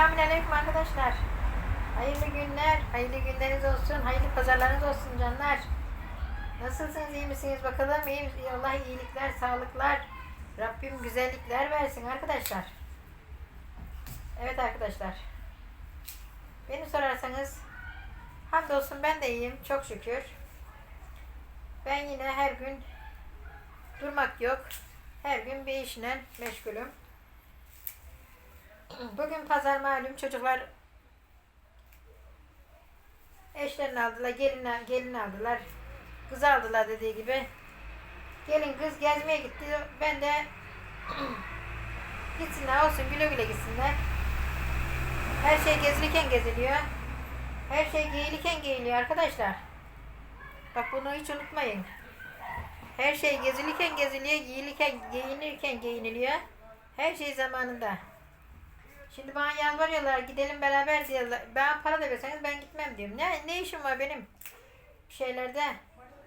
Selamünaleyküm arkadaşlar. Hayırlı günler, hayırlı günleriniz olsun, hayırlı pazarlarınız olsun canlar. Nasılsınız, iyi misiniz bakalım? İyi? Allah iyilikler, sağlıklar, Rabbim güzellikler versin arkadaşlar. Evet arkadaşlar. Beni sorarsanız hamdolsun ben de iyiyim, çok şükür. Ben yine her gün durmak yok. Her gün bir işle meşgulüm. Bugün pazar malum çocuklar eşlerini aldılar, gelin, gelin aldılar. Kız aldılar dediği gibi. Gelin kız gezmeye gitti. Ben de gitsinler olsun güle güle gitsinler. Her şey gezilirken geziliyor. Her şey giyilirken giyiliyor arkadaşlar. Bak bunu hiç unutmayın. Her şey gezilirken geziliyor, giyilirken, giyinirken giyiniliyor. Her şey zamanında. Şimdi bana yalvarıyorlar gidelim beraber diyorlar. Ben para da verseniz ben gitmem diyorum. Ne, ne işim var benim şeylerde,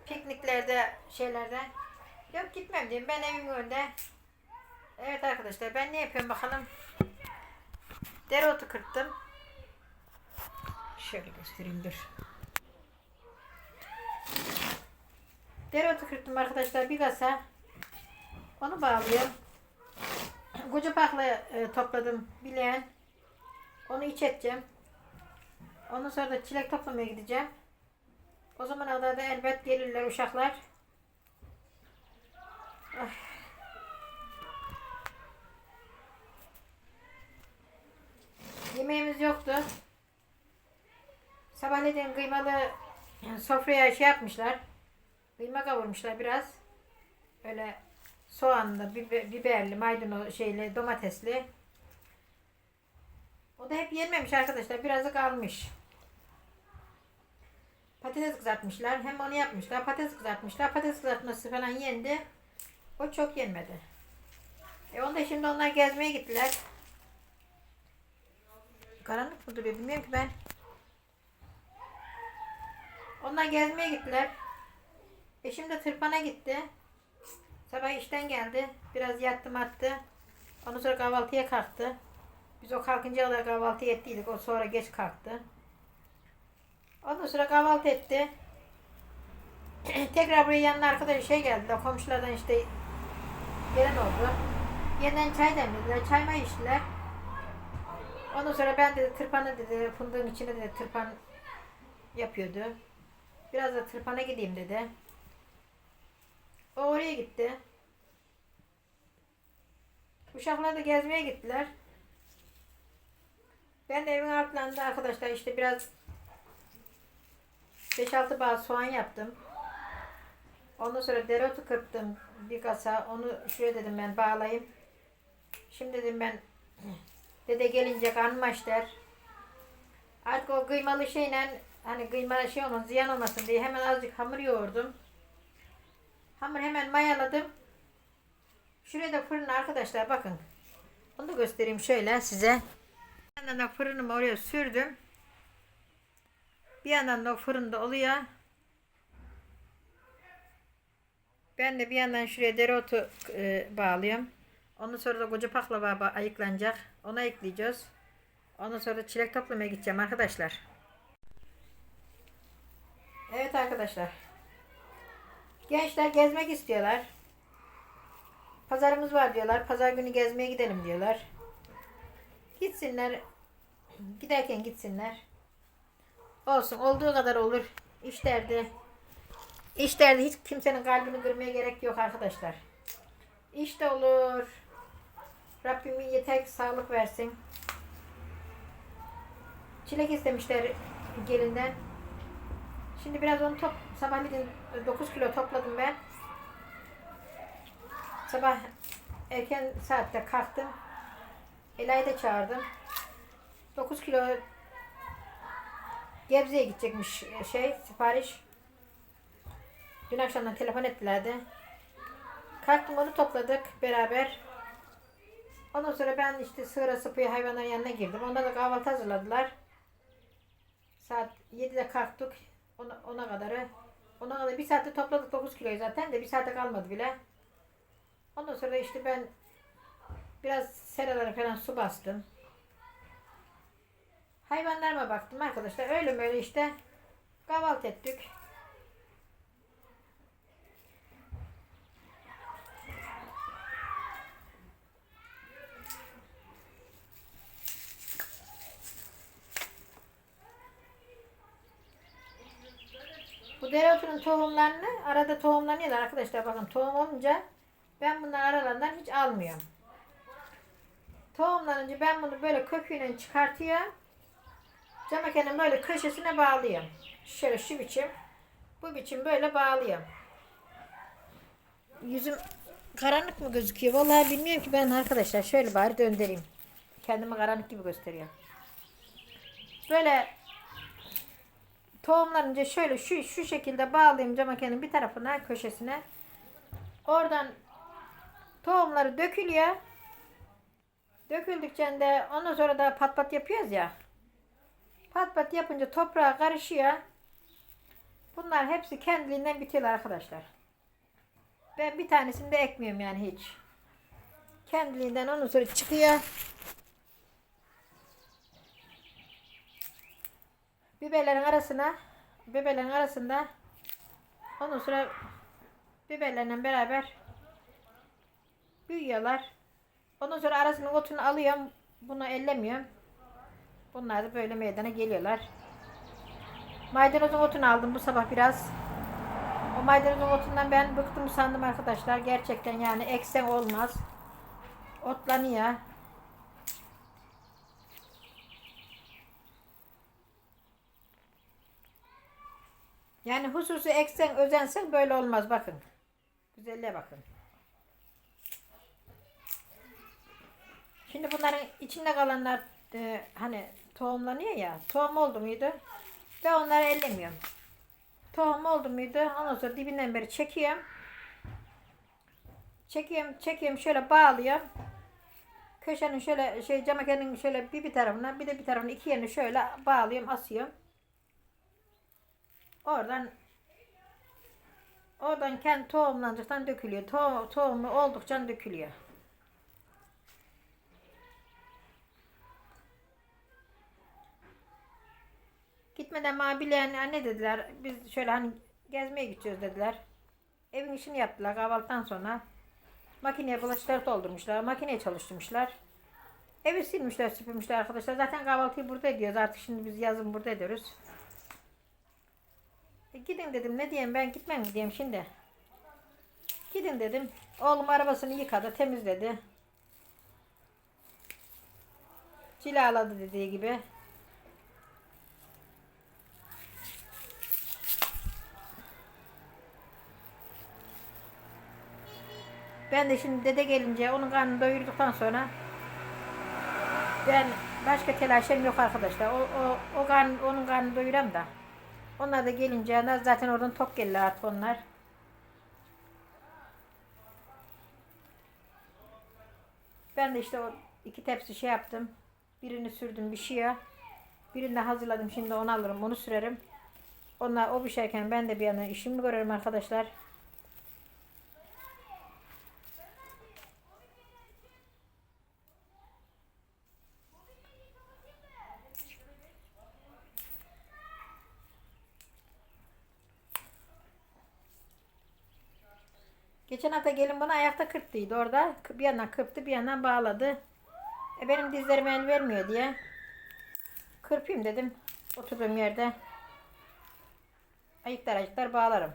pikniklerde, şeylerde. Yok gitmem diyorum. Ben evim önünde. Evet arkadaşlar ben ne yapıyorum bakalım. Dereotu kırptım. Şöyle göstereyim dur. Dereotu kırptım arkadaşlar bir kasa. Onu bağlıyorum. Koca pakla e, topladım bileğen. Onu iç edeceğim. Ondan sonra da çilek toplamaya gideceğim. O zaman da elbet gelirler uşaklar. Ay. Yemeğimiz yoktu. Sabahleyin kıymalı sofraya şey yapmışlar. Kıyma kavurmuşlar biraz. Öyle soğanlı, biber, biberli, maydanoz şeyli, domatesli. O da hep yenmemiş arkadaşlar. Birazı kalmış. Patates kızartmışlar. Hem onu yapmışlar. Patates kızartmışlar. Patates kızartması falan yendi. O çok yenmedi. E onu da şimdi onlar gezmeye gittiler. Karanlık mı duruyor bilmiyorum ki ben. Onlar gezmeye gittiler. Eşim de tırpana gitti. Sabah işten geldi. Biraz yattım attı. Ondan sonra kahvaltıya kalktı. Biz o kalkınca kadar kahvaltı ettiydik. O sonra geç kalktı. Ondan sonra kahvaltı etti. Tekrar buraya yanına arkadaş şey geldi. Komşulardan işte gelen oldu. Yeniden çay demlediler. Çay mı içtiler. Ondan sonra ben dedi tırpanı dedi fındığın içine dedi tırpan yapıyordu. Biraz da tırpana gideyim dedi. O oraya gitti. Uşaklar da gezmeye gittiler. Ben de evin altlarında arkadaşlar işte biraz 5-6 bağ soğan yaptım. Ondan sonra dereotu kırptım bir kasa. Onu şuraya dedim ben bağlayayım. Şimdi dedim ben dede gelince karnımaş der. Artık o kıymalı şeyle hani kıymalı şey olmasın ziyan olmasın diye hemen azıcık hamur yoğurdum. Hamur hemen mayaladım. Şuraya da fırın arkadaşlar bakın. Onu da göstereyim şöyle size. Bir yandan da fırınımı oraya sürdüm. Bir yandan da fırında oluyor. Ben de bir yandan şuraya dereotu e, bağlıyorum. Ondan sonra da koca baklava ba- ayıklanacak. Onu ayıklayacağız. Ondan sonra da çilek toplamaya gideceğim arkadaşlar. Evet arkadaşlar. Gençler gezmek istiyorlar. Pazarımız var diyorlar. Pazar günü gezmeye gidelim diyorlar. Gitsinler. Giderken gitsinler. Olsun. Olduğu kadar olur. İş derdi. İş derdi hiç kimsenin kalbini kırmaya gerek yok arkadaşlar. İş de olur. Rabbim yeter ki sağlık versin. Çilek istemişler gelinden. Şimdi biraz onu top sabahleyin 9 kilo topladım ben. Sabah erken saatte kalktım. Ela'yı da çağırdım. 9 kilo Gebze'ye gidecekmiş şey sipariş. Dün akşamdan telefon ettilerdi. Kalktım onu topladık beraber. Ondan sonra ben işte sığıra sıpıya hayvanların yanına girdim. Onlar da kahvaltı hazırladılar. Saat 7'de kalktık. Ona, ona kadarı. Ona kadar bir saatte topladık 9 kiloyu zaten de bir saate kalmadı bile. Ondan sonra işte ben biraz seralara falan su bastım. Hayvanlarıma baktım arkadaşlar. Öyle böyle işte kahvaltı ettik. Dereotunun tohumlarını arada tohumlanıyorlar arkadaşlar. Bakın tohum olunca ben bunların aralarından hiç almıyorum. Tohumlanınca ben bunu böyle köküyle çıkartıyorum. Camakenin böyle köşesine bağlıyorum. Şöyle şu biçim. Bu biçim böyle bağlıyorum. Yüzüm karanlık mı gözüküyor? Vallahi bilmiyorum ki ben arkadaşlar. Şöyle bari döndüreyim. Kendimi karanlık gibi gösteriyor. Böyle tohumlanınca şöyle şu şu şekilde bağlayayım camakenin bir tarafına köşesine. Oradan tohumları dökülüyor. Döküldükçe de ondan sonra da pat pat yapıyoruz ya. Pat pat yapınca toprağa karışıyor. Bunlar hepsi kendiliğinden bitiyorlar arkadaşlar. Ben bir tanesini de ekmiyorum yani hiç. Kendiliğinden ondan sonra çıkıyor. Biberlerin arasına biberlerin arasında ondan sonra biberlerle beraber büyüyorlar. Ondan sonra arasının otunu alıyorum. Bunu ellemiyorum. Bunlar da böyle meydana geliyorlar. Maydanozun otunu aldım bu sabah biraz. O maydanozun otundan ben bıktım sandım arkadaşlar. Gerçekten yani eksen olmaz. Otlanıyor. Yani hususi eksen özensen böyle olmaz bakın. Güzelliğe bakın. Şimdi bunların içinde kalanlar e, hani tohumlanıyor ya. Tohum oldu muydu? Ben onları ellemiyorum. Tohum oldu muydu? Ondan sonra dibinden beri çekiyorum. Çekiyorum, çekiyorum şöyle bağlıyorum. Köşenin şöyle şey camakenin şöyle bir bir tarafına bir de bir tarafına iki yerini şöyle bağlıyorum, asıyorum. Oradan oradan kendi tohumlandıktan dökülüyor. To tohumu oldukça dökülüyor. Gitmeden mabileyen anne dediler. Biz şöyle hani gezmeye gideceğiz dediler. Evin işini yaptılar kahvaltıdan sonra. Makineye bulaşıkları doldurmuşlar. Makineye çalıştırmışlar. Evi silmişler, süpürmüşler arkadaşlar. Zaten kahvaltıyı burada ediyoruz. Artık şimdi biz yazın burada ediyoruz. E gidin dedim. Ne diyeyim ben gitmem mi diyeyim şimdi. Gidin dedim. Oğlum arabasını yıkadı, temizledi. Cilaladı dediği gibi. Ben de şimdi dede gelince onun karnını doyurduktan sonra ben başka telaşım yok arkadaşlar. O, o, o karn, onun karnını doyuram da. Onlar da gelince zaten oradan tok gelirler artık onlar. Ben de işte o iki tepsi şey yaptım. Birini sürdüm bir şeye. Birini de hazırladım. Şimdi onu alırım, onu sürerim. Onlar o pişerken ben de bir yana işimi görürüm arkadaşlar. Geçen hafta gelin bana ayakta kırptıydı orada. Bir yandan kırptı bir yandan bağladı. E benim dizlerim el vermiyor diye. Kırpayım dedim. Oturduğum yerde. Ayıklar ayıklar bağlarım.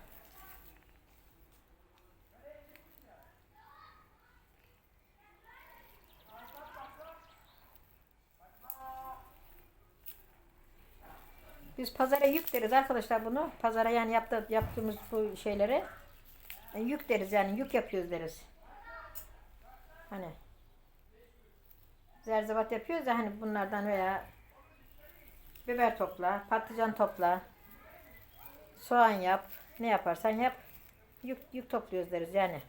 Biz pazara yük deriz arkadaşlar bunu. Pazara yani yaptı, yaptığımız bu şeyleri. Yük deriz yani yük yapıyoruz deriz. Hani zerzevat yapıyoruz ya hani bunlardan veya biber topla, patlıcan topla, soğan yap, ne yaparsan yap. Yük, yük topluyoruz deriz yani.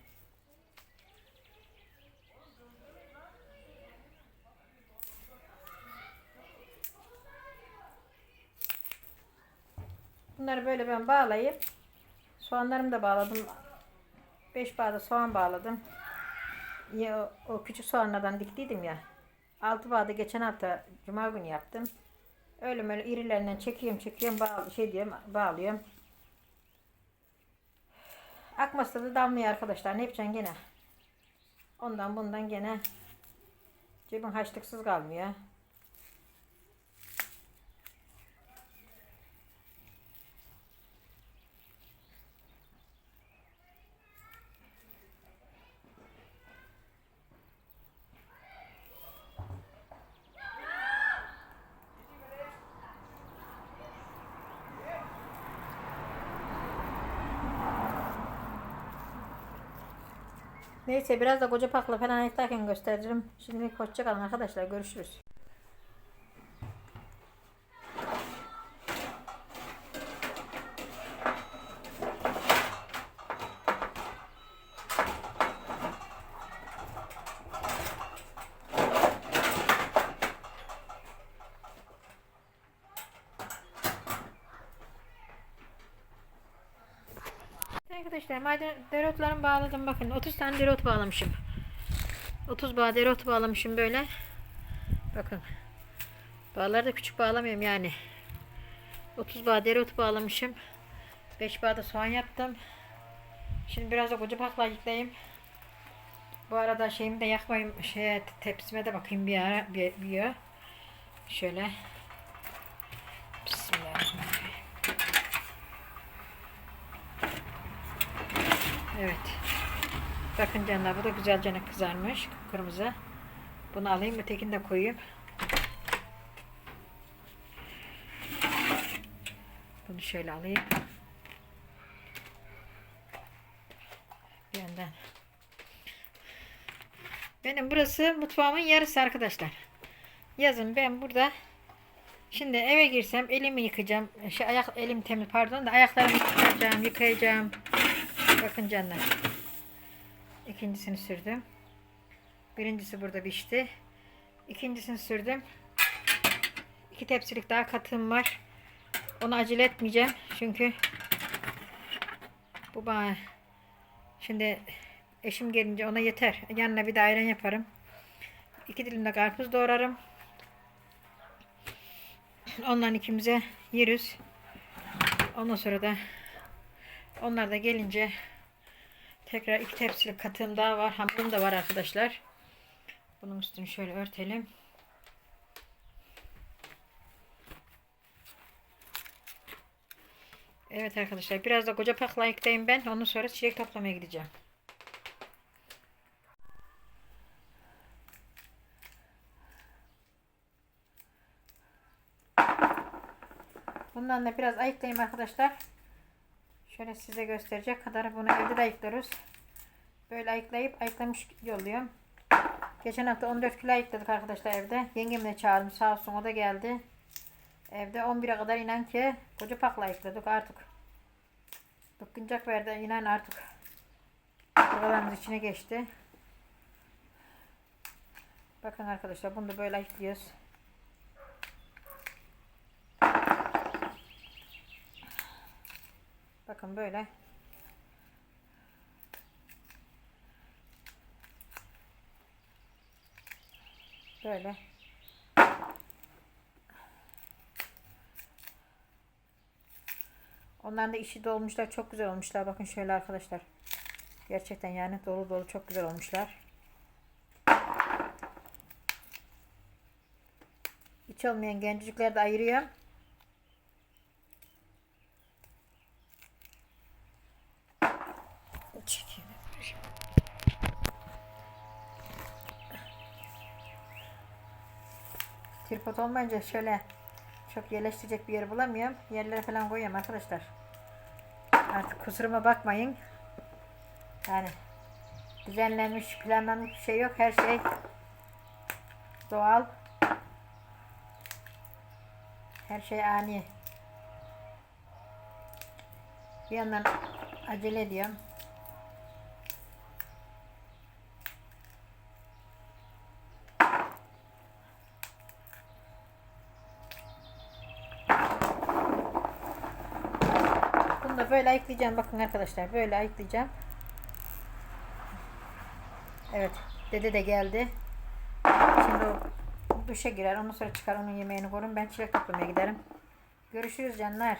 Bunları böyle ben bağlayıp soğanlarımı da bağladım. 5 bağda soğan bağladım. Ya o, o küçük soğanlardan diktiydim ya. 6 bağda geçen hafta cuma günü yaptım. Öyle böyle irilerinden çekiyorum çekiyorum bağ şey diyorum bağlıyorum. Akması da damlıyor arkadaşlar. Ne yapacaksın gene? Ondan bundan gene cebin haçlıksız kalmıyor. Neyse biraz da koca pakla falan ayıklarken gösteririm. Şimdilik hoşçakalın arkadaşlar. Görüşürüz. Arkadaşlar dereotlarımı bağladım bakın 30 tane dereot bağlamışım. 30 bağ dereot bağlamışım böyle. Bakın. Bağları da küçük bağlamıyorum yani. 30 bağ dereot bağlamışım. 5 bağ da soğan yaptım. Şimdi biraz da koca pakla yıklayayım. Bu arada şeyimi de yakmayayım. Şeye, tepsime de bakayım bir ara bir, bir ara. Şöyle. Evet. Bakın canlar bu da güzel canı kızarmış. Kırmızı. Bunu alayım ötekini de koyayım. Bunu şöyle alayım. Bir yandan. Benim burası mutfağımın yarısı arkadaşlar. Yazın ben burada şimdi eve girsem elimi yıkayacağım. Şey, ayak elim temiz pardon da ayaklarımı yıkayacağım, yıkayacağım. Bakın canlar. İkincisini sürdüm. Birincisi burada pişti. İkincisini sürdüm. İki tepsilik daha katım var. Onu acele etmeyeceğim. Çünkü bu bana şimdi eşim gelince ona yeter. Yanına bir de ayran yaparım. İki dilim de karpuz doğrarım. Ondan ikimize yeriz. Ondan sonra da onlar da gelince tekrar iki tepsilik katığım daha var. Hamurum da var arkadaşlar. Bunun üstünü şöyle örtelim. Evet arkadaşlar biraz da koca pakla yıkayayım ben. Ondan sonra çilek toplamaya gideceğim. Bundan da biraz ayıklayayım arkadaşlar. Şöyle size gösterecek kadar bunu evde de ayıklıyoruz. Böyle ayıklayıp ayıklamış yolluyorum. Geçen hafta 14 kilo ayıkladık arkadaşlar evde. Yengemle çağırdım sağ olsun o da geldi. Evde 11'e kadar inan ki koca pakla ayıkladık artık. Bıkkıncak verdi inan artık. Buralarımız içine geçti. Bakın arkadaşlar bunu da böyle ayıklıyoruz. Bakın böyle. Böyle. Onların da işi dolmuşlar. Çok güzel olmuşlar. Bakın şöyle arkadaşlar. Gerçekten yani dolu dolu çok güzel olmuşlar. İç olmayan gencecikleri de ayırıyorum. Çekeyim. Tripod olmayınca şöyle çok yerleştirecek bir yer bulamıyorum. Yerlere falan koyuyorum arkadaşlar. Artık kusuruma bakmayın. Yani düzenlenmiş, planlanmış bir şey yok. Her şey doğal. Her şey ani. Bir yandan acele ediyorum. Böyle ayıklayacağım. Bakın arkadaşlar böyle ayıklayacağım. Evet. Dede de geldi. Şimdi o duşa girer. Ondan sonra çıkar onun yemeğini korun. Ben çilek toplamaya giderim. Görüşürüz canlar.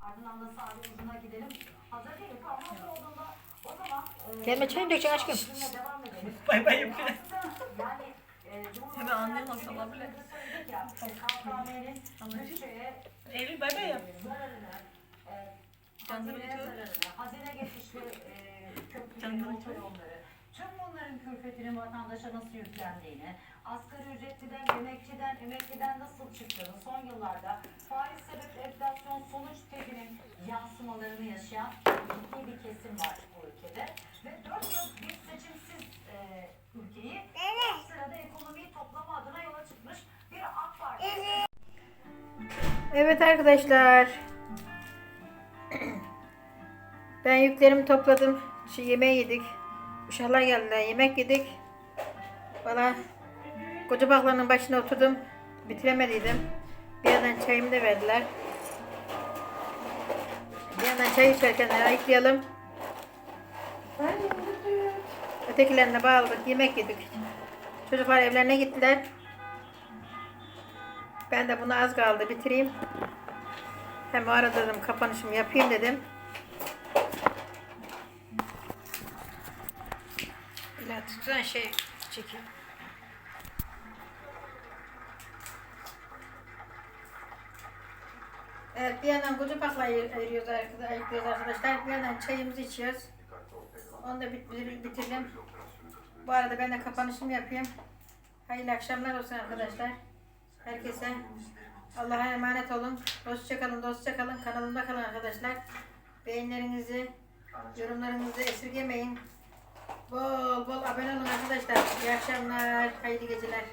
Ardından da sahil uzuna gidelim. Hazır değil. Tamam hazır olduğunda o zaman e, Gelme çayını dökeceksin aşkım. bizimle devam edelim. Bay bay yapıyor. Yani e, Hemen anlayamaz olabilir. Söyledik ya. Eylül bay bay yap. zararını, e, hazineye zararını, hazine geçişli e, köprüleri, otoyolları, tüm bunların külfetinin vatandaşa nasıl yüklendiğini, asgari ücretliden, emekçiden, emekliden nasıl çıktığını, son yıllarda faiz sebepli enflasyon sonuç tezinin yansımalarını yaşayan ciddi bir kesim var bu ülkede. Ve 4 yıl bir seçimsiz e, ülkeyi bu sırada ekonomiyi toplama adına yola Evet arkadaşlar. Ben yüklerimi topladım. Şu yemeği yedik. Uşaklar geldiler. Yemek yedik. Valla koca baklanın başına oturdum. Bitiremediydim. Bir yandan çayımı da verdiler. Bir yandan çay içerken ayıklayalım. Ötekilerine bağladık. Yemek yedik. Çocuklar evlerine gittiler. Ben de bunu az kaldı bitireyim. Hem arada dedim kapanışımı yapayım dedim. İlahi tutan şey çekeyim. Evet bir yandan kuzu baklayı ayırıyoruz arkadaşlar. Bir yandan çayımızı içiyoruz. Onu da bit- bit- bitirelim. Bu arada ben de kapanışımı yapayım. Hayırlı akşamlar olsun arkadaşlar. Herkese Allah'a emanet olun. Hoşça kalın, dostça kalın. Kanalımda kalın arkadaşlar. Beğenilerinizi, yorumlarınızı esirgemeyin. Bol bol abone olun arkadaşlar. İyi akşamlar, hayırlı geceler.